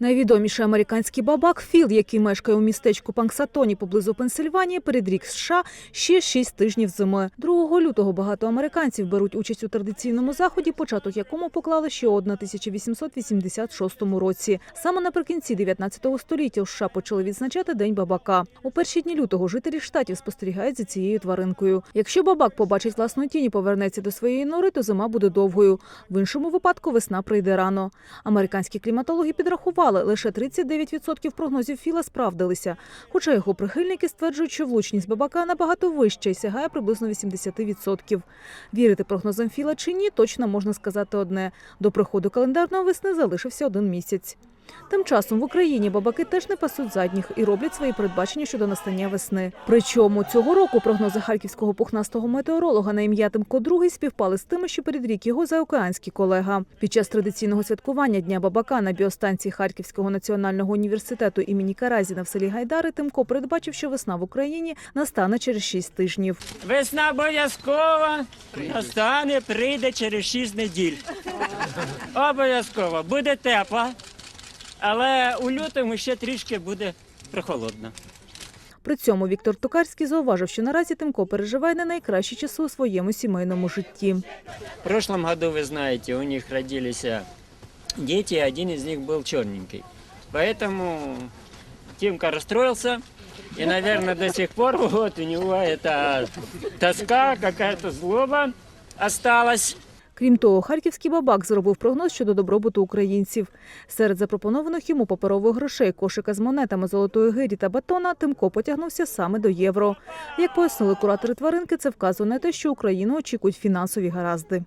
Найвідоміший американський бабак Філ, який мешкає у містечку Панксатоні поблизу Пенсильванії, передрік США ще шість тижнів зими. 2 лютого багато американців беруть участь у традиційному заході, початок якому поклали ще у 1886 році. Саме наприкінці 19 століття у США почали відзначати День бабака. У перші дні лютого жителі штатів спостерігають за цією тваринкою. Якщо бабак побачить власну тінь і повернеться до своєї нори, то зима буде довгою. В іншому випадку весна прийде рано. Американські кліматологи підрахували, лише 39% прогнозів Філа справдилися. Хоча його прихильники стверджують, що влучність бабака набагато вища і сягає приблизно 80%. Вірити прогнозам Філа чи ні, точно можна сказати одне: до приходу календарної весни залишився один місяць. Тим часом в Україні бабаки теж не пасуть задніх і роблять свої передбачення щодо настання весни. Причому цього року прогнози харківського пухнастого метеоролога на ім'я Тимко II співпали з тими, що передрік його заокеанський колега. Під час традиційного святкування Дня бабака на біостанції Харківського національного університету імені Каразіна в селі Гайдари Тимко передбачив, що весна в Україні настане через 6 тижнів. Весна обов'язково настане, прийде через 6 неділь. Обов'язково. Буде тепло, але у лютому ще трішки буде прохолодно. При цьому Віктор Токарський зауважив, що наразі Тимко переживає не найкращі часи у своєму сімейному житті. В прошлом году, вы знаете, у них родились а, дети, и один из них был черненький. Поэтому Тимка расстроился, и, наверное, до сих пор вот у него эта тоска, какая-то злоба осталась. Крім того, харківський бабак зробив прогноз щодо добробуту українців. Серед запропонованих йому паперових грошей, кошика з монетами золотої гирі та батона, Тимко потягнувся саме до євро. Як пояснили куратори тваринки, це вказує на те, що Україну очікують фінансові гаразди.